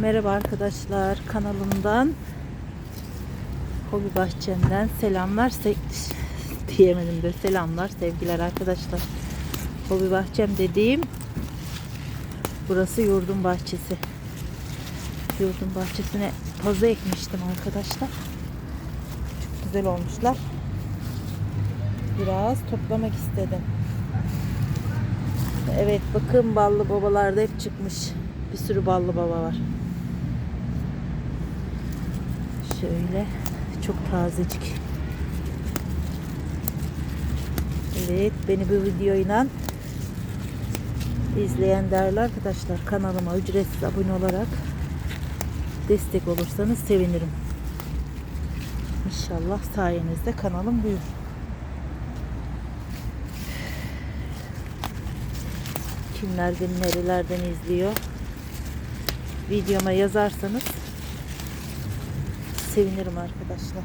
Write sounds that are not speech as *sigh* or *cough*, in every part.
Merhaba arkadaşlar kanalımdan Hobi Bahçem'den selamlar se *laughs* diyemedim de selamlar sevgiler arkadaşlar. Hobi Bahçem dediğim burası yurdun bahçesi. Yurdun bahçesine pazı ekmiştim arkadaşlar. Çok güzel olmuşlar. Biraz toplamak istedim. Evet bakın ballı babalarda hep çıkmış. Bir sürü ballı baba var Şöyle çok tazecik. Evet beni bu videoyla izleyen değerli arkadaşlar kanalıma ücretsiz abone olarak destek olursanız sevinirim. İnşallah sayenizde kanalım büyür. Kimler beni nerelerden izliyor? Videoma yazarsanız sevinirim arkadaşlar.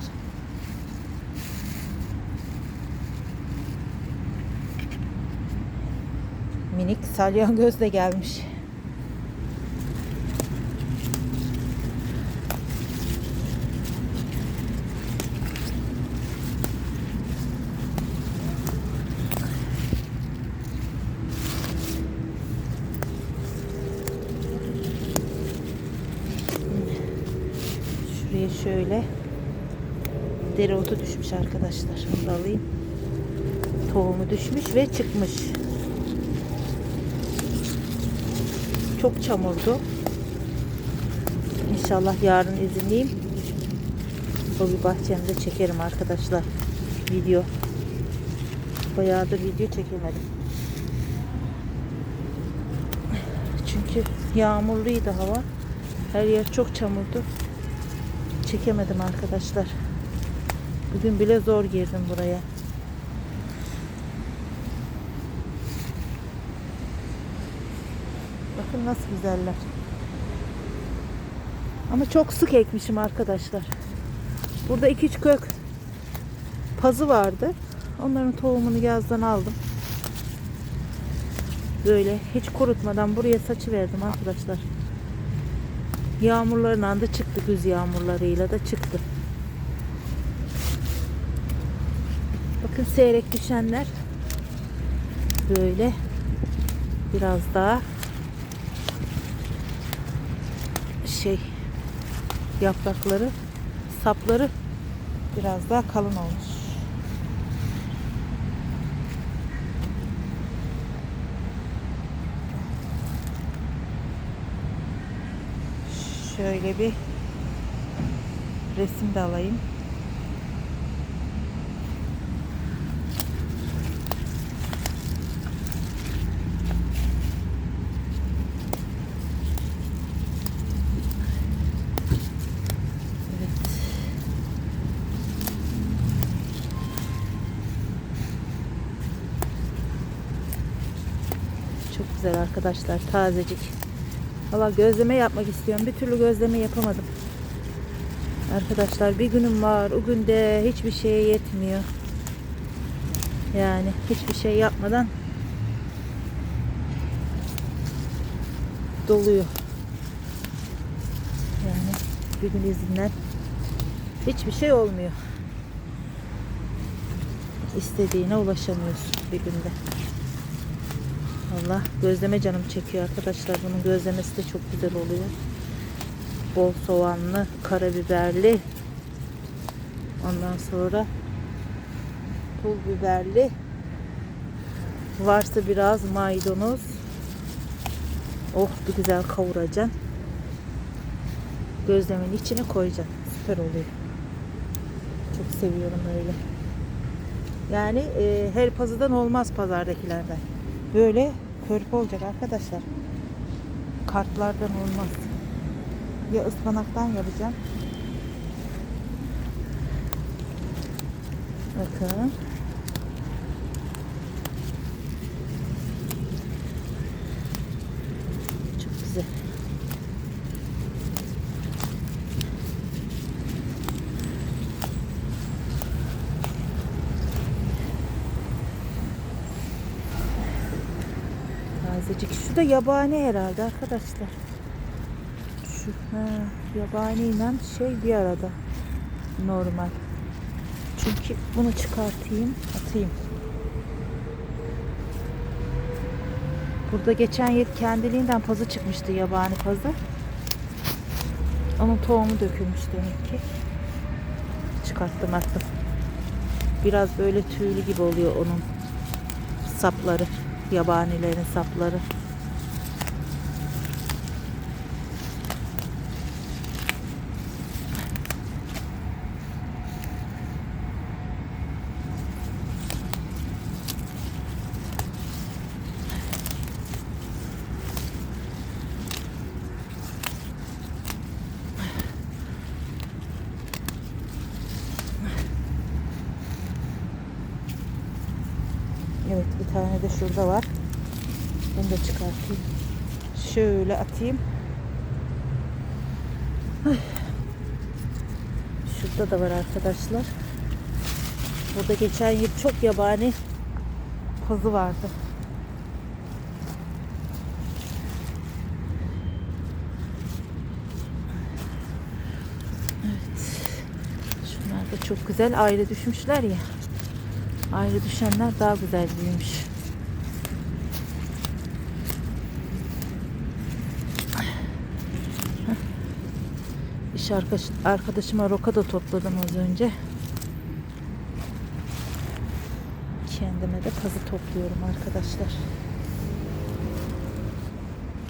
Minik salyangoz da gelmiş. Şuraya şöyle dereotu düşmüş arkadaşlar. Onu da alayım. Tohumu düşmüş ve çıkmış. Çok çamurdu. İnşallah yarın izinliyim. Hobi bahçemde çekerim arkadaşlar. Video. Bayağı da video çekemedim. Çünkü yağmurluydu hava. Her yer çok çamurdu. Çekemedim arkadaşlar. Bugün bile zor girdim buraya. Bakın nasıl güzeller. Ama çok sık ekmişim arkadaşlar. Burada iki üç kök pazı vardı. Onların tohumunu yazdan aldım. Böyle hiç kurutmadan buraya saçı verdim arkadaşlar. Yağmurların anda çıktı. Güz yağmurlarıyla da çıktı. Bakın seyrek düşenler böyle biraz daha şey yaprakları sapları biraz daha kalın olmuş. Şöyle bir resim de alayım. Çok güzel arkadaşlar. Tazecik. Valla gözleme yapmak istiyorum. Bir türlü gözleme yapamadım. Arkadaşlar bir günüm var. O günde hiçbir şeye yetmiyor. Yani hiçbir şey yapmadan doluyor. Yani bir gün izinden hiçbir şey olmuyor. İstediğine ulaşamıyorsun bir günde. Allah gözleme canım çekiyor arkadaşlar. Bunun gözlemesi de çok güzel oluyor. Bol soğanlı, karabiberli. Ondan sonra pul biberli. Varsa biraz maydanoz. Oh bir güzel kavuracaksın. Gözlemenin içine koyacaksın. Süper oluyor. Çok seviyorum öyle. Yani e, her pazıdan olmaz pazardakilerden. Böyle körpe olacak arkadaşlar. Kartlardan olmaz. Ya ıspanaktan yapacağım. Bakın. Çok güzel. Tazecik. Şu da yabani herhalde arkadaşlar. Şu ha, yabaniyle şey bir arada. Normal. Çünkü bunu çıkartayım, atayım. Burada geçen yıl kendiliğinden pazı çıkmıştı yabani pazı. Onun tohumu dökülmüş demek ki. Çıkarttım attım. Biraz böyle tüylü gibi oluyor onun sapları. Yabanilerin sapları. Evet bir tane de şurada var. Bunu da çıkartayım. Şöyle atayım. Ay. Şurada da var arkadaşlar. Burada geçen yıl çok yabani pazı vardı. Evet. Şunlar da çok güzel ayrı düşmüşler ya. Ayrı düşenler daha güzel büyümüş. İş arkadaş, arkadaşıma roka da topladım az önce. Kendime de pazı topluyorum arkadaşlar.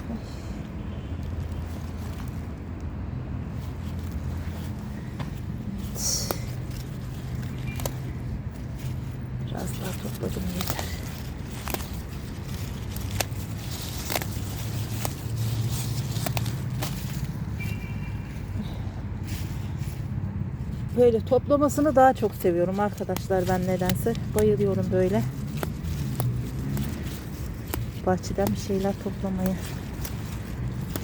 Evet. Biraz daha topladım yeter. Böyle toplamasını daha çok seviyorum arkadaşlar ben nedense. Bayılıyorum böyle. Bahçeden bir şeyler toplamaya.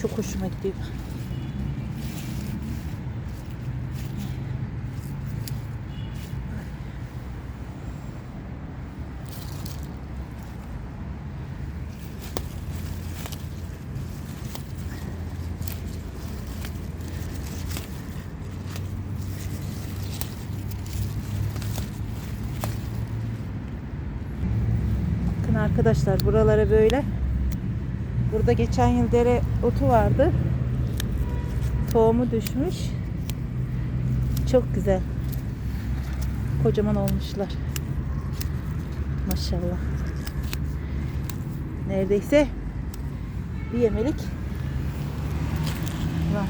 Çok hoşuma gidiyor. Bakın arkadaşlar buralara böyle. Burada geçen yıl dere otu vardı. Tohumu düşmüş. Çok güzel. Kocaman olmuşlar. Maşallah. Neredeyse bir yemelik var.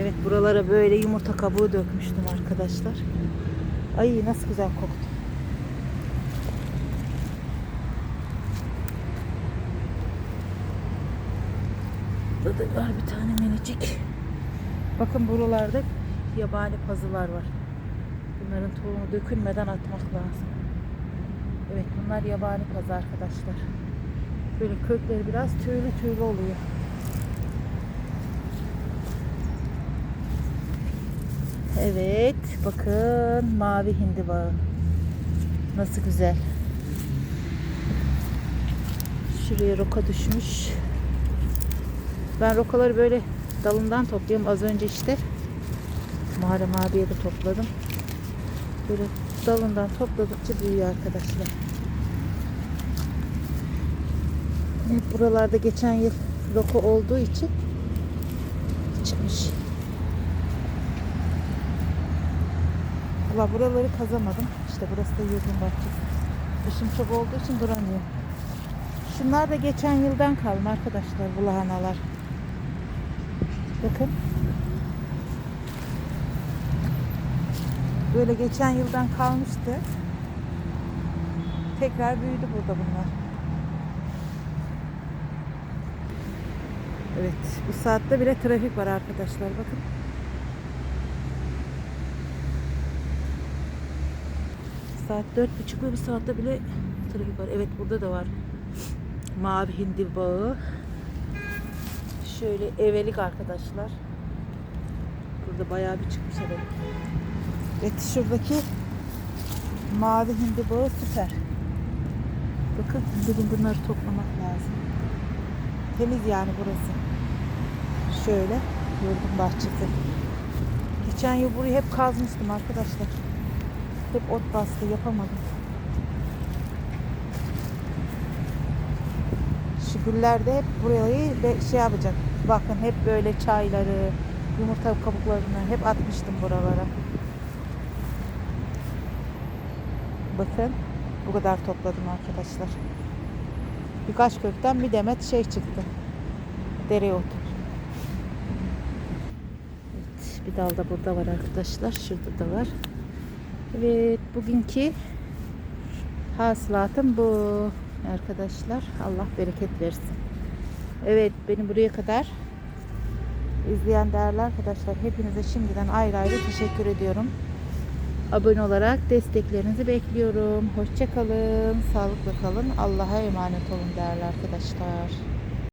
Evet buralara böyle yumurta kabuğu dökmüştüm arkadaşlar. Ay nasıl güzel koktu. Da var bir tane minicik. Bakın buralarda yabani pazılar var. Bunların tohumu dökülmeden atmak lazım. Evet bunlar yabani pazı arkadaşlar. Böyle kökleri biraz tüylü tüylü oluyor. Evet bakın mavi hindiba. Nasıl güzel. Şuraya roka düşmüş. Ben rokaları böyle dalından topluyorum. Az önce işte Muharrem abiye de topladım. Böyle dalından topladıkça büyüyor arkadaşlar. Hep buralarda geçen yıl roka olduğu için çıkmış. Valla buraları kazamadım. İşte burası da yurdun bahçesi. İşim çok olduğu için duramıyorum. Şunlar da geçen yıldan kalma arkadaşlar bu lahanalar. Bakın. Böyle geçen yıldan kalmıştı. Tekrar büyüdü burada bunlar. Evet. Bu saatte bile trafik var arkadaşlar. Bakın. Saat dört buçuk ve bu saatte bile trafik var. Evet burada da var. Mavi hindi bağı. Şöyle evelik arkadaşlar. Burada bayağı bir çıkmış evet. Evet şuradaki mavi hindi bağı süper. Bakın bugün bunları toplamak lazım. Temiz yani burası. Şöyle yurdun bahçesi. Geçen yıl burayı hep kazmıştım arkadaşlar. Hep ot bastı yapamadım. Şu güllerde hep burayı şey yapacak. Bakın hep böyle çayları, yumurta kabuklarını hep atmıştım buralara. Bakın bu kadar topladım arkadaşlar. Birkaç kökten bir demet şey çıktı. Dereotu. Evet, bir dal da burada var arkadaşlar. Şurada da var. Evet, bugünkü hasılatım bu arkadaşlar. Allah bereket versin. Evet, beni buraya kadar izleyen değerli arkadaşlar hepinize şimdiden ayrı ayrı teşekkür ediyorum. Abone olarak desteklerinizi bekliyorum. Hoşça kalın, sağlıklı kalın. Allah'a emanet olun değerli arkadaşlar.